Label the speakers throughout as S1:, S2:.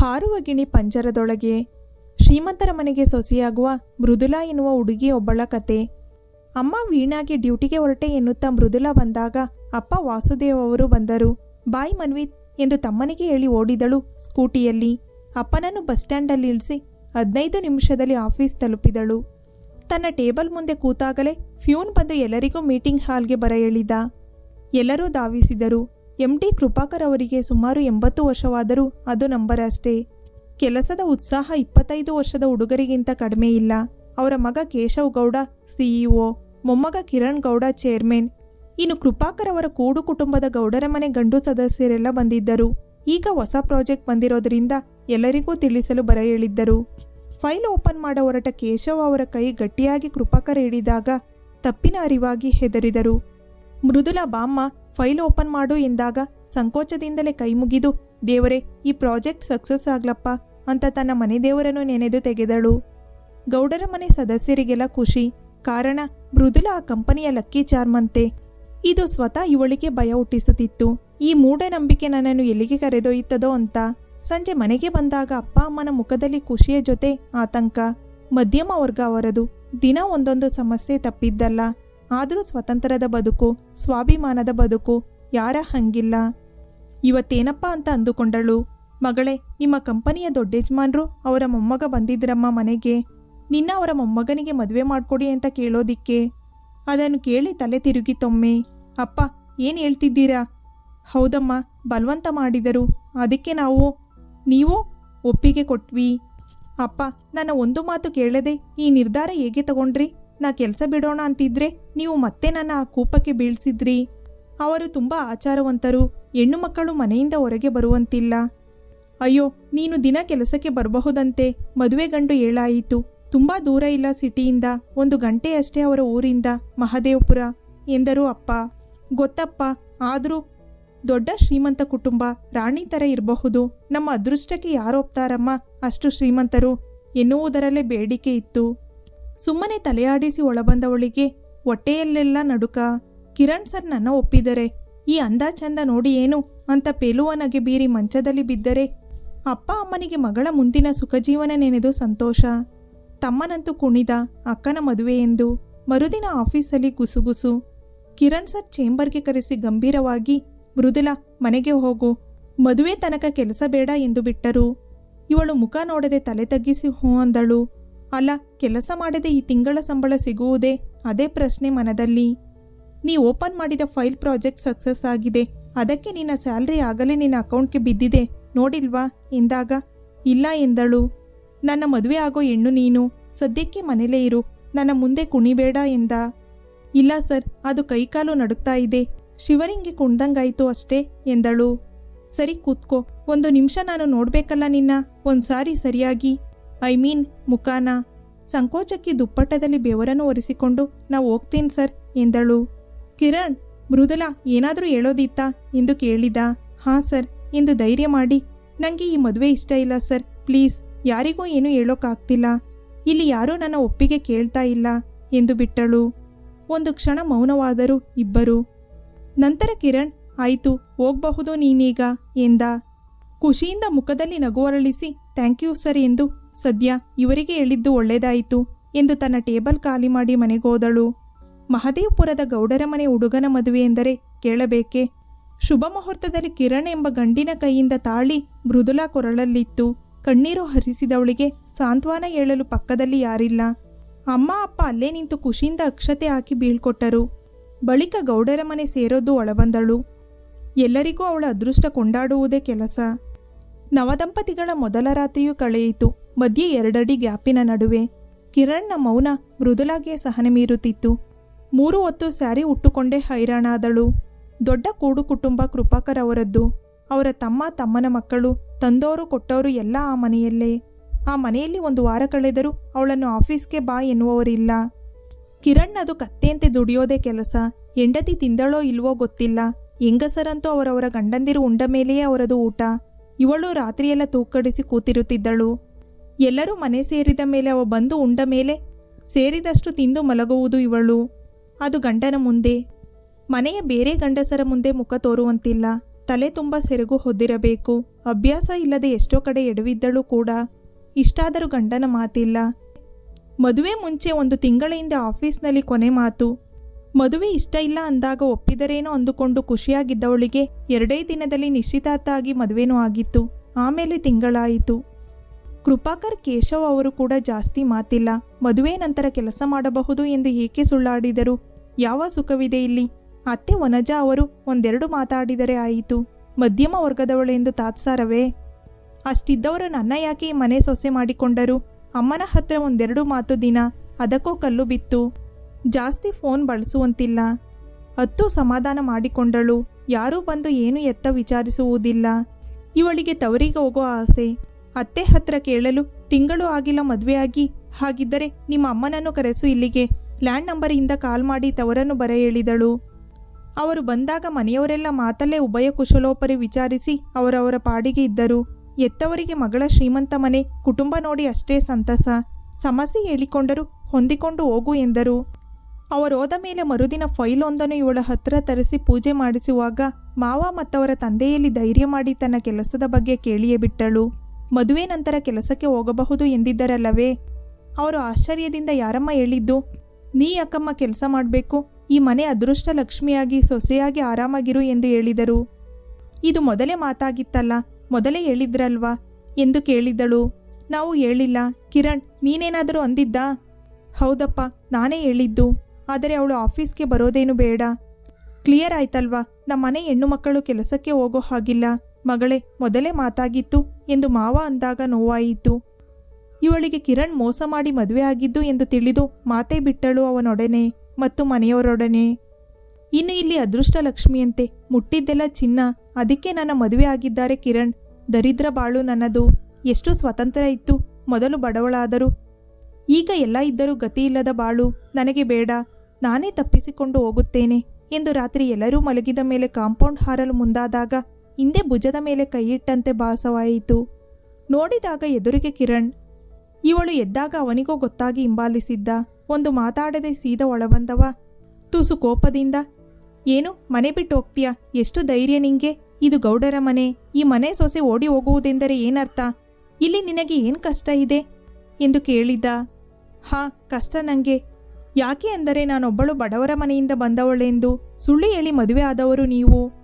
S1: ಹಾರುವ ಗಿಣಿ ಪಂಜರದೊಳಗೆ ಶ್ರೀಮಂತರ ಮನೆಗೆ ಸೊಸೆಯಾಗುವ ಮೃದುಲಾ ಎನ್ನುವ ಹುಡುಗಿ ಒಬ್ಬಳ ಕತೆ. ಅಮ್ಮ ವೀಣಾಗೆ ಡ್ಯೂಟಿಗೆ ಹೊರಟೆ ಎನ್ನುತ್ತಾ ಮೃದುಲಾ ಬಂದಾಗ ಅಪ್ಪ ವಾಸುದೇವ್ ಅವರು ಬಂದರು. ಬಾಯ್ ಮನ್ವಿತ್ ಎಂದು ತಮ್ಮನಿಗೆ ಹೇಳಿ ಓಡಿದಳು ಸ್ಕೂಟಿಯಲ್ಲಿ. ಅಪ್ಪನನ್ನು ಬಸ್ ಸ್ಟ್ಯಾಂಡಲ್ಲಿ ಇಳಿಸಿ ಹದಿನೈದು ನಿಮಿಷದಲ್ಲಿ ಆಫೀಸ್ ತಲುಪಿದಳು. ತನ್ನ ಟೇಬಲ್ ಮುಂದೆ ಕೂತಾಗಲೇ ಫ್ಯೂನ್ ಬಂದು ಎಲ್ಲರಿಗೂ ಮೀಟಿಂಗ್ ಹಾಲ್ಗೆ ಬರ ಎಳಿದ ಎಲ್ಲರೂ ಧಾವಿಸಿದರು. ಎಂ ಟಿ ಕೃಪಾಕರ್ ಅವರಿಗೆ ಸುಮಾರು ಎಂಬತ್ತು ವರ್ಷವಾದರೂ ಅದು ನಂಬರ್ ಅಷ್ಟೇ ಕೆಲಸದ ಉತ್ಸಾಹ ಇಪ್ಪತ್ತೈದು ವರ್ಷದ ಹುಡುಗರಿಗಿಂತ ಕಡಿಮೆ ಇಲ್ಲ. ಅವರ ಮಗ ಕೇಶವ್ ಗೌಡ, ಸಿಇಒ. ಮೊಮ್ಮಗ ಕಿರಣ್ ಗೌಡ, ಚೇರ್ಮನ್. ಇನ್ನು ಕೃಪಾಕರ್ ಅವರ ಕೂಡು ಕುಟುಂಬದ ಗೌಡರ ಮನೆ ಗಂಡು ಸದಸ್ಯರೆಲ್ಲ ಬಂದಿದ್ದರು. ಈಗ ಹೊಸ ಪ್ರಾಜೆಕ್ಟ್ ಬಂದಿರೋದ್ರಿಂದ ಎಲ್ಲರಿಗೂ ತಿಳಿಸಲು ಬರ ಹೇಳಿದ್ದರು ಫೈಲ್ ಓಪನ್ ಮಾಡ ಹೊರಟ ಕೇಶವ್ ಅವರ ಕೈ ಗಟ್ಟಿಯಾಗಿ ಕೃಪಾಕರ್ ಹಿಡಿದಾಗ ತಪ್ಪಿನ ಅರಿವಾಗಿ ಹೆದರಿದರು. ಮೃದುಲಾ ಬಾಮ್ಮ ಫೈಲ್ ಓಪನ್ ಮಾಡು ಎಂದಾಗ ಸಂಕೋಚದಿಂದಲೇ ಕೈ ಮುಗಿದು, ದೇವರೇ, ಈ ಪ್ರಾಜೆಕ್ಟ್ ಸಕ್ಸಸ್ ಆಗ್ಲಪ್ಪ ಅಂತ ತನ್ನ ಮನೆ ದೇವರನ್ನು ನೆನೆದು ತೆಗೆದಳು. ಗೌಡರ ಮನೆ ಸದಸ್ಯರಿಗೆಲ್ಲ ಖುಷಿ. ಕಾರಣ, ಮೃದುಲ ಆ ಕಂಪನಿಯ ಲಕ್ಕಿ ಚಾರ್ಮಂತೆ. ಇದು ಸ್ವತಃ ಇವಳಿಗೆ ಭಯ ಹುಟ್ಟಿಸುತ್ತಿತ್ತು. ಈ ಮೂಢನಂಬಿಕೆ ನನ್ನನ್ನು ಎಲ್ಲಿಗೆ ಕರೆದೊಯ್ಯುತ್ತದೋ ಅಂತ. ಸಂಜೆ ಮನೆಗೆ ಬಂದಾಗ ಅಪ್ಪ ಅಮ್ಮನ ಮುಖದಲ್ಲಿ ಖುಷಿಯ ಜೊತೆ ಆತಂಕ. ಮಧ್ಯಮ ವರ್ಗ ಅವರದು. ದಿನ ಒಂದೊಂದು ಸಮಸ್ಯೆ ತಪ್ಪಿದ್ದಲ್ಲ. ಆದರೂ ಸ್ವತಂತ್ರದ ಬದುಕು, ಸ್ವಾಭಿಮಾನದ ಬದುಕು, ಯಾರ ಹಂಗಿಲ್ಲ. ಇವತ್ತೇನಪ್ಪ ಅಂತ ಅಂದುಕೊಂಡಳು. ಮಗಳೇ, ನಿಮ್ಮ ಕಂಪನಿಯ ದೊಡ್ಡ ಯಜಮಾನ್ರು ಅವರ ಮೊಮ್ಮಗ ಬಂದಿದ್ರಮ್ಮ ಮನೆಗೆ. ನಿನ್ನ ಅವರ ಮೊಮ್ಮಗನಿಗೆ ಮದುವೆ ಮಾಡ್ಕೊಡಿ ಅಂತ ಕೇಳೋದಿಕ್ಕೆ. ಅದನ್ನು ಕೇಳಿ ತಲೆ ತಿರುಗಿತೊಮ್ಮೆ ಅಪ್ಪ, ಏನು ಹೇಳ್ತಿದ್ದೀರಾ? ಹೌದಮ್ಮ, ಬಲವಂತ ಮಾಡಿದರು. ಅದಕ್ಕೆ ನಾವು, ನೀವು ಒಪ್ಪಿಗೆ ಕೊಟ್ವಿ. ಅಪ್ಪ, ನನ್ನ ಒಂದು ಮಾತು ಕೇಳದೆ ಈ ನಿರ್ಧಾರ ಹೇಗೆ ತಗೊಂಡ್ರಿ? ನಾ ಕೆಲಸ ಬಿಡೋಣ ಅಂತಿದ್ರೆ ನೀವು ಮತ್ತೆ ನನ್ನ ಆ ಕೂಪಕ್ಕೆ ಬೀಳ್ಸಿದ್ರಿ. ಅವರು ತುಂಬ ಆಚಾರವಂತರು, ಹೆಣ್ಣು ಮಕ್ಕಳು ಮನೆಯಿಂದ ಹೊರಗೆ ಬರುವಂತಿಲ್ಲ. ಅಯ್ಯೋ, ನೀನು ದಿನ ಕೆಲಸಕ್ಕೆ ಬರಬಹುದಂತೆ. ಮದುವೆ ಗಂಡು ಹೇಳಾಯಿತು ತುಂಬ ದೂರ ಇಲ್ಲ ಸಿಟಿಯಿಂದ. ಒಂದು ಗಂಟೆಯಷ್ಟೇ ಅವರ ಊರಿಂದ. ಮಹದೇವಪುರ, ಎಂದರು ಅಪ್ಪ. ಗೊತ್ತಪ್ಪ, ಆದರೂ ದೊಡ್ಡ ಶ್ರೀಮಂತ ಕುಟುಂಬ, ರಾಣಿ ಥರ ಇರಬಹುದು. ನಮ್ಮ ಅದೃಷ್ಟಕ್ಕೆ ಯಾರೊಪ್ತಾರಮ್ಮ ಅಷ್ಟು ಶ್ರೀಮಂತರು ಎನ್ನುವುದರಲ್ಲೇ ಬೇಡಿಕೆ ಇತ್ತು. ಸುಮ್ಮನೆ ತಲೆಯಾಡಿಸಿ ಒಳಬಂದವಳಿಗೆ, ಹೊಟ್ಟೆಯಲ್ಲೆಲ್ಲ ನಡುಕ, ಕಿರಣ್ ಸರ್ ನನ್ನ ಒಪ್ಪಿದರೆ, ಈ ಅಂದ ಚಂದ ನೋಡಿ ಏನು ಅಂತ ಪೇಲುವನಗೆ ಬೀರಿ ಮಂಚದಲ್ಲಿ ಬಿದ್ದರೆ, ಅಪ್ಪ ಅಮ್ಮನಿಗೆ ಮಗಳ ಮುಂದಿನ ಸುಖಜೀವನ ನೆನೆದು ಸಂತೋಷ. ತಮ್ಮನಂತೂ ಕುಣಿದ ಅಕ್ಕನ ಮದುವೆ ಎಂದು ಮರುದಿನ ಆಫೀಸಲ್ಲಿ ಗುಸುಗುಸು. ಕಿರಣ್ ಸರ್ ಚೇಂಬರ್ಗೆ ಕರೆಸಿ ಗಂಭೀರವಾಗಿ, ಮೃದುಲ, ಮನೆಗೆ ಹೋಗು. ಮದುವೆ ತನಕ ಕೆಲಸ ಬೇಡ ಎಂದು ಬಿಟ್ಟರು. ಇವಳು ಮುಖ ನೋಡದೆ ತಲೆ ತಗ್ಗಿಸಿ ಹೂ ಅಂದಳು. ಅಲ್ಲ, ಕೆಲಸ ಮಾಡದೆ ಈ ತಿಂಗಳ ಸಂಬಳ ಸಿಗುವುದೇ? ಅದೇ ಪ್ರಶ್ನೆ ಮನದಲ್ಲಿ. ನೀ ಓಪನ್ ಮಾಡಿದ ಫೈಲ್ ಪ್ರಾಜೆಕ್ಟ್ ಸಕ್ಸಸ್ ಆಗಿದೆ. ಅದಕ್ಕೆ ನಿನ್ನ ಸ್ಯಾಲ್ರಿ ಆಗಲೇ ನಿನ್ನ ಅಕೌಂಟ್ಗೆ ಬಿದ್ದಿದೆ. ನೋಡಿಲ್ವಾ? ಎಂದಾಗ, ಇಲ್ಲ ಎಂದಳು. ನನ್ನ ಮದುವೆ ಆಗೋ ಹೆಣ್ಣು ನೀನು. ಸದ್ಯಕ್ಕೆ ಮನೇಲೇ ಇರು. ನನ್ನ ಮುಂದೆ ಕುಣಿಬೇಡ ಎಂದ. ಇಲ್ಲ ಸರ್, ಅದು ಕೈಕಾಲು ನಡುಕ್ತಾ ಇದೆ. ಶಿವರಿಂಗೆ ಕುಣ್ದಂಗಾಯ್ತು ಅಷ್ಟೇ ಎಂದಳು. ಸರಿ ಕೂತ್ಕೋ. ಒಂದು ನಿಮಿಷ ನಾನು ನೋಡ್ಬೇಕಲ್ಲ ನಿನ್ನ. ಒಂದ್ಸಾರಿ ಸರಿಯಾಗಿ. ಐ ಮೀನ್, ಮುಖಾನ. ಸಂಕೋಚಕ್ಕೆ ದುಪ್ಪಟ್ಟದಲ್ಲಿ ಬೆವರನ್ನು ಒರೆಸಿಕೊಂಡು, ನಾ ಹೋಗ್ತೀನಿ ಸರ್, ಎಂದಳು. ಕಿರಣ್, ಮೃದುಲ, ಏನಾದರೂ ಹೇಳೋದಿತ್ತಾ? ಎಂದು ಕೇಳಿದ. ಹಾಂ ಸರ್, ಎಂದು ಧೈರ್ಯ ಮಾಡಿ ನನಗೆ ಈ ಮದುವೆ ಇಷ್ಟ ಇಲ್ಲ ಸರ್, ಪ್ಲೀಸ್, ಯಾರಿಗೂ ಏನೂ ಹೇಳೋಕ್ಕಾಗ್ತಿಲ್ಲ. ಇಲ್ಲಿ ಯಾರೂ ನನ್ನ ಒಪ್ಪಿಗೆ ಕೇಳ್ತಾ ಇಲ್ಲ, ಎಂದು ಬಿಟ್ಟಳು. ಒಂದು ಕ್ಷಣ ಮೌನವಾದರು ಇಬ್ಬರು. ನಂತರ ಕಿರಣ್, ಆಯಿತು, ಹೋಗಬಹುದು ನೀನೀಗ, ಎಂದ. ಖುಷಿಯಿಂದ ಮುಖದಲ್ಲಿ ನಗುವರಳಿಸಿ ಥ್ಯಾಂಕ್ ಯು ಸರ್, ಎಂದು ಸದ್ಯ ಇವರಿಗೆ ಹೇಳಿದ್ದು ಒಳ್ಳೆಯದಾಯಿತು ಎಂದು ತನ್ನ ಟೇಬಲ್ ಖಾಲಿ ಮಾಡಿ ಮನೆಗೋದಳು ಮಹದೇವಪುರದ ಗೌಡರ ಮನೆ ಹುಡುಗನ ಮದುವೆ ಎಂದರೆ ಕೇಳಬೇಕೆ? ಶುಭ ಮುಹೂರ್ತದಲ್ಲಿ ಕಿರಣ್ ಎಂಬ ಗಂಡಿನ ಕೈಯಿಂದ ತಾಳಿ ಮೃದುಲಾ ಕೊರಳಲ್ಲಿತ್ತು. ಕಣ್ಣೀರು ಹರಿಸಿದವಳಿಗೆ ಸಾಂತ್ವನ ಹೇಳಲು ಪಕ್ಕದಲ್ಲಿ ಯಾರಿಲ್ಲ. ಅಮ್ಮ, ಅಪ್ಪ ಅಲ್ಲೇ ನಿಂತು ಖುಷಿಯಿಂದ ಅಕ್ಷತೆ ಹಾಕಿ ಬೀಳ್ಕೊಟ್ಟರು. ಬಳಿಕ ಗೌಡರ ಮನೆ ಸೇರೋದು ಒಳಬಂದಳು. ಎಲ್ಲರಿಗೂ ಅವಳ ಅದೃಷ್ಟ ಕೊಂಡಾಡುವುದೇ ಕೆಲಸ. ನವದಂಪತಿಗಳ ಮೊದಲ ರಾತ್ರಿಯೂ ಕಳೆಯಿತು. ಮಧ್ಯೆ ಎರಡಡಿ ಗ್ಯಾಪಿನ ನಡುವೆ ಕಿರಣ್ನ ಮೌನ ಮೃದುಲಾಗೆ ಸಹನೆ ಮೀರುತ್ತಿತ್ತು. ಮೂರು ಹೊತ್ತು ಸ್ಯಾರಿ ಉಟ್ಟುಕೊಂಡೇ ಹೈರಾಣಾದಳು. ದೊಡ್ಡ ಕೂಡು ಕುಟುಂಬ ಕೃಪಾಕರ್ ಅವರದ್ದು. ಅವರ ತಮ್ಮ ತಮ್ಮನ ಮಕ್ಕಳು, ತಂದೋರು ಕೊಟ್ಟವರು ಎಲ್ಲ ಆ ಮನೆಯಲ್ಲೇ. ಆ ಮನೆಯಲ್ಲಿ ಒಂದು ವಾರ ಕಳೆದರೂ ಅವಳನ್ನು ಆಫೀಸ್ಗೆ ಬಾ ಎನ್ನುವವರಿಲ್ಲ. ಕಿರಣ್ ಅದು ಕತ್ತೆಯಂತೆ ದುಡಿಯೋದೇ ಕೆಲಸ. ಹೆಂಡತಿ ತಿಂದಳೋ ಇಲ್ವೋ ಗೊತ್ತಿಲ್ಲ. ಹೆಂಗಸರಂತೂ ಅವರವರ ಗಂಡಂದಿರು ಉಂಡ ಮೇಲೆಯೇ ಅವರದು ಊಟ. ಇವಳು ರಾತ್ರಿಯೆಲ್ಲ ತೂಕಡಿಸಿ ಕೂತಿರುತ್ತಿದ್ದಳು. ಎಲ್ಲರೂ ಮನೆ ಸೇರಿದ ಮೇಲೆ ಅವ ಬಂದು ಉಂಡ ಮೇಲೆ ಸೇರಿದಷ್ಟು ತಿಂದು ಮಲಗುವುದು ಇವಳು. ಅದು ಗಂಡನ ಮುಂದೆ. ಮನೆಯ ಬೇರೆ ಗಂಡಸರ ಮುಂದೆ ಮುಖ ತೋರುವಂತಿಲ್ಲ. ತಲೆ ತುಂಬ ಸೆರಗು ಹೊದ್ದಿರಬೇಕು. ಅಭ್ಯಾಸ ಇಲ್ಲದೆ ಎಷ್ಟೋ ಕಡೆ ಎಡವಿದ್ದಳು ಕೂಡ. ಇಷ್ಟಾದರೂ ಗಂಡನ ಮಾತಿಲ್ಲ. ಮದುವೆ ಮುಂಚೆ ಒಂದು ತಿಂಗಳ ಹಿಂದೆ ಆಫೀಸ್ನಲ್ಲಿ ಕೊನೆ ಮಾತು. ಮದುವೆ ಇಷ್ಟ ಇಲ್ಲ ಅಂದಾಗ ಒಪ್ಪಿದರೇನೋ ಅಂದುಕೊಂಡು ಖುಷಿಯಾಗಿದ್ದವಳಿಗೆ ಎರಡೇ ದಿನದಲ್ಲಿ ನಿಶ್ಚಿತಾರ್ಥ ಆಗಿ ಆಗಿತ್ತು. ಆಮೇಲೆ ತಿಂಗಳಾಯಿತು. ಕೃಪಾಕರ್ ಕೇಶವ್ ಅವರು ಕೂಡ ಜಾಸ್ತಿ ಮಾತಿಲ್ಲ. ಮದುವೆ ನಂತರ ಕೆಲಸ ಮಾಡಬಹುದು ಎಂದು ಏಕೆ ಸುಳ್ಳಾಡಿದರು? ಯಾವ ಸುಖವಿದೆ ಇಲ್ಲಿ? ಅತ್ತೆ ವನಜಾ ಅವರು ಒಂದೆರಡು ಮಾತಾಡಿದರೆ ಆಯಿತು. ಮಧ್ಯಮ ವರ್ಗದವಳೆಂದು ತಾತ್ಸಾರವೇ? ಅಷ್ಟಿದ್ದವರು ನನ್ನ ಯಾಕೆ ಮನೆ ಸೊಸೆ ಮಾಡಿಕೊಂಡರು? ಅಮ್ಮನ ಹತ್ರ ಒಂದೆರಡು ಮಾತು ದಿನ, ಅದಕ್ಕೂ ಕಲ್ಲು ಬಿತ್ತು. ಜಾಸ್ತಿ ಫೋನ್ ಬಳಸುವಂತಿಲ್ಲ. ಹತ್ತು ಸಮಾಧಾನ ಮಾಡಿಕೊಂಡಳು. ಯಾರೂ ಬಂದು ಏನು ಎತ್ತ ವಿಚಾರಿಸುವುದಿಲ್ಲ. ಇವಳಿಗೆ ತವರಿಗೆ ಹೋಗೋ ಆಸೆ. ಅತ್ತೆ ಹತ್ರ ಕೇಳಲು ತಿಂಗಳು ಆಗಿಲ್ಲ ಮದುವೆಯಾಗಿ ಹಾಗಿದ್ದರೆ ನಿಮ್ಮ ಅಮ್ಮನನ್ನು ಕರೆಸು ಇಲ್ಲಿಗೆ. ಲ್ಯಾಂಡ್ ನಂಬರಿಂದ ಕಾಲ್ ಮಾಡಿ ತವರನ್ನು ಬರ ಹೇಳಿದಳು. ಅವರು ಬಂದಾಗ ಮನೆಯವರೆಲ್ಲ ಮಾತಲ್ಲೇ ಉಭಯ ಕುಶಲೋಪರಿ ವಿಚಾರಿಸಿ ಅವರವರ ಪಾಡಿಗೆ ಇದ್ದರು. ಎತ್ತವರಿಗೆ ಮಗಳ ಶ್ರೀಮಂತ ಮನೆ ಕುಟುಂಬ ನೋಡಿ ಅಷ್ಟೇ ಸಂತಸ. ಸಮಸ್ಯೆ ಹೇಳಿಕೊಂಡರು, ಹೊಂದಿಕೊಂಡು ಹೋಗು ಎಂದರು. ಅವರೋದ ಮೇಲೆ ಮರುದಿನ ಫೈಲ್ ಒಂದನ್ನು ಇವಳ ಹತ್ರ ತರಿಸಿ ಪೂಜೆ ಮಾಡಿಸುವಾಗ ಮಾವ ಮತ್ತವರ ತಂದೆಯಲ್ಲಿ ಧೈರ್ಯ ಮಾಡಿ ತನ್ನ ಕೆಲಸದ ಬಗ್ಗೆ ಕೇಳಿಯೇ ಬಿಟ್ಟಳು. ಮದುವೆ ನಂತರ ಕೆಲಸಕ್ಕೆ ಹೋಗಬಹುದು ಎಂದಿದ್ದರಲ್ಲವೇ? ಅವರು ಆಶ್ಚರ್ಯದಿಂದ ಯಾರಮ್ಮ ಹೇಳಿದ್ದು? ನೀ ಅಕ್ಕಮ್ಮ ಕೆಲಸ ಮಾಡಬೇಕು? ಈ ಮನೆ ಅದೃಷ್ಟ ಲಕ್ಷ್ಮಿಯಾಗಿ ಸೊಸೆಯಾಗಿ ಆರಾಮಾಗಿರು ಎಂದು ಹೇಳಿದರು. ಇದು ಮೊದಲೇ ಮಾತಾಗಿತ್ತಲ್ಲ, ಮೊದಲೇ ಹೇಳಿದ್ರಲ್ವಾ? ಎಂದು ಕೇಳಿದಳು. ನಾವು ಹೇಳಿಲ್ಲ, ಕಿರಣ್, ನೀನೇನಾದರೂ ಅಂದಿದ್ದಾ? ಹೌದಪ್ಪ, ನಾನೇ ಹೇಳಿದ್ದು. ಆದರೆ ಅವಳು ಆಫೀಸ್ಗೆ ಬರೋದೇನು ಬೇಡ. ಕ್ಲಿಯರ್ ಆಯ್ತಲ್ವಾ? ನಮ್ಮನೆ ಹೆಣ್ಣು ಮಕ್ಕಳು ಕೆಲಸಕ್ಕೆ ಹೋಗೋ ಹಾಗಿಲ್ಲ. ಮಗಳೇ, ಮೊದಲೇ ಮಾತಾಗಿತ್ತು ಎಂದು ಮಾವ ಅಂದಾಗ ನೋವಾಯಿತು. ಇವಳಿಗೆ ಕಿರಣ್ ಮೋಸ ಮಾಡಿ ಮದುವೆ ಆಗಿದ್ದು ಎಂದು ತಿಳಿದು ಮಾತೆ ಬಿಟ್ಟಳು ಅವನೊಡನೆ ಮತ್ತು ಮನೆಯವರೊಡನೆ. ಇನ್ನು ಇಲ್ಲಿ ಅದೃಷ್ಟ ಲಕ್ಷ್ಮಿಯಂತೆ ಮುಟ್ಟಿದ್ದೆಲ್ಲ ಚಿನ್ನ, ಅದಕ್ಕೆ ನನ್ನ ಮದುವೆ ಆಗಿದ್ದಾರೆ ಕಿರಣ್, ದರಿದ್ರ ಬಾಳು ನನ್ನದು, ಎಷ್ಟು ಸ್ವತಂತ್ರ ಇತ್ತು, ಮೊದಲು ಬಡವಳಾದರು. ಈಗ ಎಲ್ಲ ಇದ್ದರೂ ಗತಿಯಿಲ್ಲದ ಬಾಳು, ನನಗೆ ಬೇಡ, ನಾನೇ ತಪ್ಪಿಸಿಕೊಂಡು ಹೋಗುತ್ತೇನೆ ಎಂದು ರಾತ್ರಿ ಎಲ್ಲರೂ ಮಲಗಿದ ಮೇಲೆ ಕಾಂಪೌಂಡ್ ಹಾರಲು ಮುಂದಾದಾಗ ಹಿಂದೆ ಭುಜದ ಮೇಲೆ ಕೈಯಿಟ್ಟಂತೆ ಭಾಸವಾಯಿತು. ನೋಡಿದಾಗ ಎದುರಿಗೆ ಕಿರಣ್. ಇವಳು ಎದ್ದಾಗ ಅವನಿಗೂ ಗೊತ್ತಾಗಿ ಹಿಂಬಾಲಿಸಿದ್ದ. ಒಂದು ಮಾತಾಡದೆ ಸೀದ ಒಳಬಂದವ. ತುಸು ಕೋಪದಿಂದ, ಏನು, ಮನೆ ಬಿಟ್ಟು ಹೋಗ್ತೀಯಾ? ಎಷ್ಟು ಧೈರ್ಯ ನಿಂಗೆ? ಇದು ಗೌಡರ ಮನೆ. ಈ ಮನೆ ಸೊಸೆ ಓಡಿ ಹೋಗುವುದೆಂದರೆ ಏನರ್ಥ? ಇಲ್ಲಿ ನಿನಗೆ ಏನು ಕಷ್ಟ ಇದೆ? ಎಂದು ಕೇಳಿದ್ದ ಹಾ, ಕಷ್ಟ ನಂಗೆ. ಯಾಕೆ ಅಂದರೆ ನಾನೊಬ್ಬಳು ಬಡವರ ಮನೆಯಿಂದ ಬಂದವಳೆಂದು. ಸುಳ್ಳು ಹೇಳಿ ಮದುವೆ ಆದವರು ನೀವು.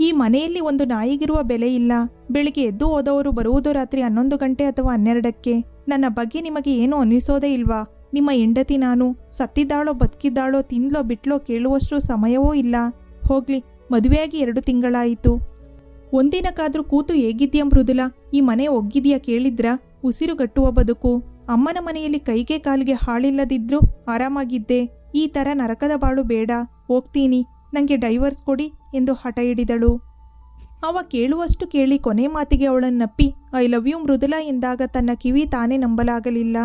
S1: ಈ ಮನೆಯಲ್ಲಿ ಒಂದು ನಾಯಿಗಿರುವ ಬೆಲೆ ಇಲ್ಲ. ಬೆಳಿಗ್ಗೆ ಎದ್ದು ಹೋದವರು ಬರುವುದು ರಾತ್ರಿ ಹನ್ನೊಂದು ಗಂಟೆ ಅಥವಾ ಹನ್ನೆರಡಕ್ಕೆ. ನನ್ನ ಬಗ್ಗೆ ನಿಮಗೆ ಏನೂ ಅನ್ನಿಸೋದೇ ಇಲ್ವಾ? ನಿಮ್ಮ ಹೆಂಡತಿ ನಾನು. ಸತ್ತಿದ್ದಾಳೋ ಬದುಕಿದ್ದಾಳೋ ತಿಂದ್ಲೋ ಬಿಟ್ಲೋ ಕೇಳುವಷ್ಟು ಸಮಯವೂ ಇಲ್ಲ. ಹೋಗ್ಲಿ, ಮದುವೆಯಾಗಿ ಎರಡು ತಿಂಗಳಾಯಿತು. ಒಂದಿನಕ್ಕಾದ್ರೂ ಕೂತು ಹೇಗಿದ್ಯಾ ಮೃದುಲ? ಈ ಮನೆ ಒಗ್ಗಿದ್ಯಾ ಕೇಳಿದ್ರ? ಉಸಿರುಗಟ್ಟುವ ಬದುಕು. ಅಮ್ಮನ ಮನೆಯಲ್ಲಿ ಕೈಗೆ ಕಾಲಿಗೆ ಹಾಳಿಲ್ಲದಿದ್ರೂ ಆರಾಮಾಗಿದ್ದೆ. ಈ ಥರ ನರಕದ ಬಾಳು ಬೇಡ. ಹೋಗ್ತೀನಿ. ನನಗೆ ಡೈವರ್ಸ್ ಕೊಡಿ ಎಂದು ಹಠ ಹಿಡಿದಳು. ಅವ ಕೇಳುವಷ್ಟು ಕೇಳಿ ಕೊನೆ ಮಾತಿಗೆ ಅವಳನ್ನಪ್ಪಿ ಐ ಲವ್ ಯು ಮೃದುಲಾ ಎಂದಾಗ ತನ್ನ ಕಿವಿ ತಾನೇ ನಂಬಲಾಗಲಿಲ್ಲ.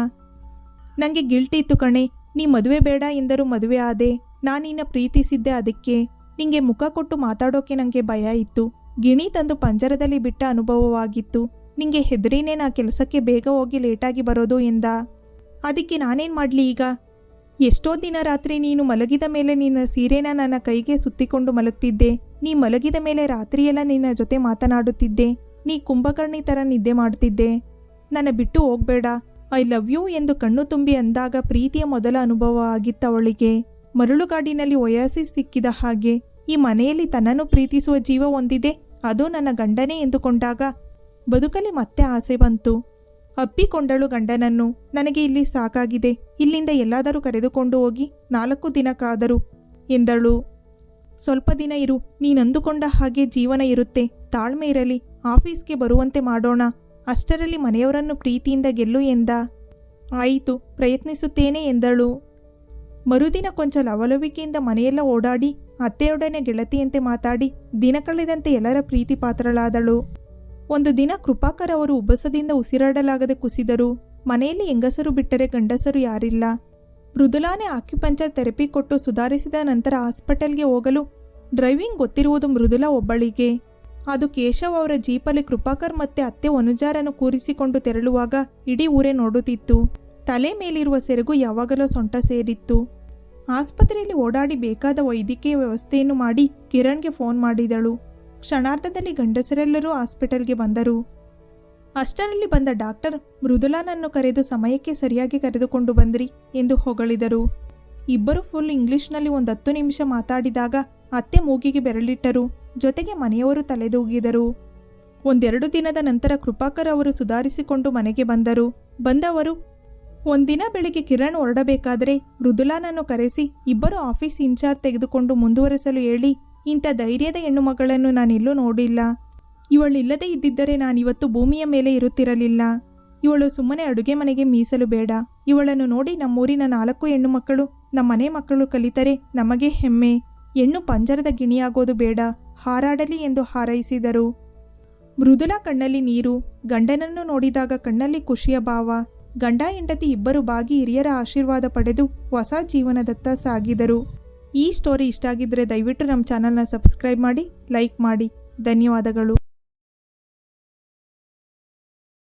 S1: ನನಗೆ ಗಿಲ್ಟಿತ್ತು ಕಣೆ, ನೀ ಮದುವೆ ಬೇಡ ಎಂದರೂ ಮದುವೆ ಆದೆ ನಾನಿನ್ನ ಪ್ರೀತಿಸಿದ್ದೆ ಅದಕ್ಕೆ. ನಿಂಗೆ ಮುಖ ಕೊಟ್ಟು ಮಾತಾಡೋಕೆ ನನಗೆ ಭಯ ಇತ್ತು. ಗಿಣಿ ತಂದು ಪಂಜರದಲ್ಲಿ ಬಿಟ್ಟ ಅನುಭವವಾಗಿತ್ತು. ನಿಂಗೆ ಹೆದರಿನೇ ನಾ ಕೆಲಸಕ್ಕೆ ಬೇಗ ಹೋಗಿ ಲೇಟಾಗಿ ಬರೋದು ಎಂದ. ಅದಕ್ಕೆ ನಾನೇನು ಮಾಡಲಿ ಈಗ? ಎಷ್ಟೋ ದಿನ ರಾತ್ರಿ ನೀನು ಮಲಗಿದ ಮೇಲೆ ನಿನ್ನ ಸೀರೆನ ನನ್ನ ಕೈಗೆ ಸುತ್ತಿಕೊಂಡು ಮಲಗ್ತಿದ್ದೆ. ನೀ ಮಲಗಿದ ಮೇಲೆ ರಾತ್ರಿಯೆಲ್ಲ ನಿನ್ನ ಜೊತೆ ಮಾತನಾಡುತ್ತಿದ್ದೆ. ನೀ ಕುಂಭಕರ್ಣಿ ಥರ ನಿದ್ದೆ ಮಾಡ್ತಿದ್ದೆ. ನನ್ನ ಬಿಟ್ಟು ಹೋಗ್ಬೇಡ. ಐ ಲವ್ ಯು ಎಂದು ಕಣ್ಣು ತುಂಬಿ ಅಂದಾಗ ಪ್ರೀತಿಯ ಮೊದಲ ಅನುಭವ ಆಗಿತ್ತವಳಿಗೆ ಮರಳುಗಾಡಿನಲ್ಲಿ ಒಯಾಸಿ ಸಿಕ್ಕಿದ ಹಾಗೆ, ಈ ಮನೆಯಲ್ಲಿ ತನ್ನನ್ನು ಪ್ರೀತಿಸುವ ಜೀವ ಹೊಂದಿದೆ. ಅದು ನನ್ನ ಗಂಡನೇ ಎಂದುಕೊಂಡಾಗ ಬದುಕಲಿ ಮತ್ತೆ ಆಸೆ ಬಂತು. ಅಪ್ಪಿಕೊಂಡಳು ಗಂಡನನ್ನು. ನನಗೆ ಇಲ್ಲಿ ಸಾಕಾಗಿದೆ. ಇಲ್ಲಿಂದ ಎಲ್ಲಾದರೂ ಕರೆದುಕೊಂಡು ಹೋಗಿ ನಾಲ್ಕು ದಿನಕ್ಕಾದರೂ ಎಂದಳು. ಸ್ವಲ್ಪ ದಿನ ಇರು, ನೀನಂದುಕೊಂಡ ಹಾಗೆ ಜೀವನ ಇರುತ್ತೆ. ತಾಳ್ಮೆ ಇರಲಿ, ಆಫೀಸ್ಗೆ ಬರುವಂತೆ ಮಾಡೋಣ. ಅಷ್ಟರಲ್ಲಿ ಮನೆಯವರನ್ನು ಪ್ರೀತಿಯಿಂದ ಗೆಲ್ಲು ಎಂದ. ಆಯಿತು, ಪ್ರಯತ್ನಿಸುತ್ತೇನೆ ಎಂದಳು. ಮರುದಿನ ಕೊಂಚ ಲವಲವಿಕೆಯಿಂದ ಮನೆಯೆಲ್ಲ ಓಡಾಡಿ, ಅತ್ತೆಯೊಡನೆ ಗೆಳತಿಯಂತೆ ಮಾತಾಡಿ, ದಿನ ಕಳೆದಂತೆ ಎಲ್ಲರ ಪ್ರೀತಿ ಪಾತ್ರಳಾದಳು. ಒಂದು ದಿನ ಕೃಪಾಕರ್ ಅವರು ಉಬ್ಬಸದಿಂದ ಉಸಿರಾಡಲಾಗದೆ ಕುಸಿದರು. ಮನೆಯಲ್ಲಿ ಹೆಂಗಸರು ಬಿಟ್ಟರೆ ಗಂಡಸರು ಯಾರಿಲ್ಲ. ಮೃದುಲಾನೆ ಆಕ್ಯುಪಂಚರ್ ಥೆರಪಿ ಕೊಟ್ಟು ಸುಧಾರಿಸಿದ ನಂತರ ಹಾಸ್ಪಿಟಲ್ಗೆ ಹೋಗಲು ಡ್ರೈವಿಂಗ್ ಗೊತ್ತಿರುವುದು ಮೃದುಲಾ ಒಬ್ಬಳಿಗೆ. ಅದು ಕೇಶವ್ ಅವರ ಜೀಪಲ್ಲಿ ಕೃಪಾಕರ್ ಮತ್ತೆ ಅತ್ತೆ ವನುಜಾರನ್ನು ಕೂರಿಸಿಕೊಂಡು ತೆರಳುವಾಗ ಇಡೀ ಊರೇ ನೋಡುತ್ತಿತ್ತು. ತಲೆ ಮೇಲಿರುವ ಸೆರಗು ಯಾವಾಗಲೂ ಸೊಂಟ ಸೇರಿತ್ತು. ಆಸ್ಪತ್ರೆಯಲ್ಲಿ ಓಡಾಡಿ ಬೇಕಾದ ವೈದ್ಯಕೀಯ ವ್ಯವಸ್ಥೆಯನ್ನು ಮಾಡಿ ಕಿರಣ್ಗೆ ಫೋನ್ ಮಾಡಿದಳು. ಕ್ಷಣಾರ್ಧದಲ್ಲಿ ಗಂಡಸರೆಲ್ಲರೂ ಹಾಸ್ಪಿಟಲ್ಗೆ ಬಂದರು. ಅಷ್ಟರಲ್ಲಿ ಬಂದ ಡಾಕ್ಟರ್, ಮೃದುಲಾನನ್ನು ಕರೆದು ಸಮಯಕ್ಕೆ ಸರಿಯಾಗಿ ಕರೆದುಕೊಂಡು ಬಂದ್ರಿ ಎಂದು ಹೊಗಳಿದರು. ಇಬ್ಬರು ಫುಲ್ ಇಂಗ್ಲಿಷ್ನಲ್ಲಿ ಒಂದು ಹತ್ತು ನಿಮಿಷ ಮಾತಾಡಿದಾಗ ಅತ್ತೆ ಮೂಗಿಗೆ ಬೆರಳಿಟ್ಟರು, ಜೊತೆಗೆ ಮನೆಯವರು ತಲೆದೂಗಿದರು. ಒಂದೆರಡು ದಿನದ ನಂತರ ಕೃಪಾಕರ್ ಅವರು ಸುಧಾರಿಸಿಕೊಂಡು ಮನೆಗೆ ಬಂದರು. ಬಂದವರು ಒಂದಿನ ಬೆಳಿಗ್ಗೆ ಕಿರಣ್ ಹೊರಡಬೇಕಾದರೆ ಮೃದುಲಾನನ್ನು ಕರೆಸಿ ಇಬ್ಬರು ಆಫೀಸ್ ಇನ್ಚಾರ್ಜ್ ತೆಗೆದುಕೊಂಡು ಮುಂದುವರೆಸಲು ಹೇಳಿ ಇಂಥ ಧೈರ್ಯದ ಹೆಣ್ಣು ಮಗಳನ್ನು ನಾನೆಲ್ಲೂ ನೋಡಿಲ್ಲ. ಇವಳಿಲ್ಲದೆ ಇದ್ದಿದ್ದರೆ ನಾನಿವತ್ತು ಭೂಮಿಯ ಮೇಲೆ ಇರುತ್ತಿರಲಿಲ್ಲ. ಇವಳು ಸುಮ್ಮನೆ ಅಡುಗೆ ಮನೆಗೆ ಮೀಸಲು ಬೇಡ. ಇವಳನ್ನು ನೋಡಿ ನಮ್ಮೂರಿನ ನಾಲ್ಕು ಹೆಣ್ಣು ಮಕ್ಕಳು, ನಮ್ಮ ಮನೆ ಮಕ್ಕಳು ಕಲಿತರೆ ನಮಗೆ ಹೆಮ್ಮೆ. ಹೆಣ್ಣು ಪಂಜರದ ಗಿಣಿಯಾಗೋದು ಬೇಡ, ಹಾರಾಡಲಿ ಎಂದು ಹಾರೈಸಿದರು. ಮೃದುಲ ಕಣ್ಣಲ್ಲಿ ನೀರು, ಗಂಡನನ್ನು ನೋಡಿದಾಗ ಕಣ್ಣಲ್ಲಿ ಖುಷಿಯ ಭಾವ. ಗಂಡ ಹೆಂಡತಿ ಇಬ್ಬರು ಬಾಗಿ ಹಿರಿಯರ ಆಶೀರ್ವಾದ ಪಡೆದು ಹೊಸ ಜೀವನದತ್ತ ಸಾಗಿದರು. ಈ ಸ್ಟೋರಿ ಇಷ್ಟ ಆಗಿದ್ದರೆ ದಯವಿಟ್ಟು ನಮ್ಮ ಚಾನಲ್ನ ಸಬ್ಸ್ಕ್ರೈಬ್ ಮಾಡಿ ಲೈಕ್ ಮಾಡಿ. ಧನ್ಯವಾದಗಳು.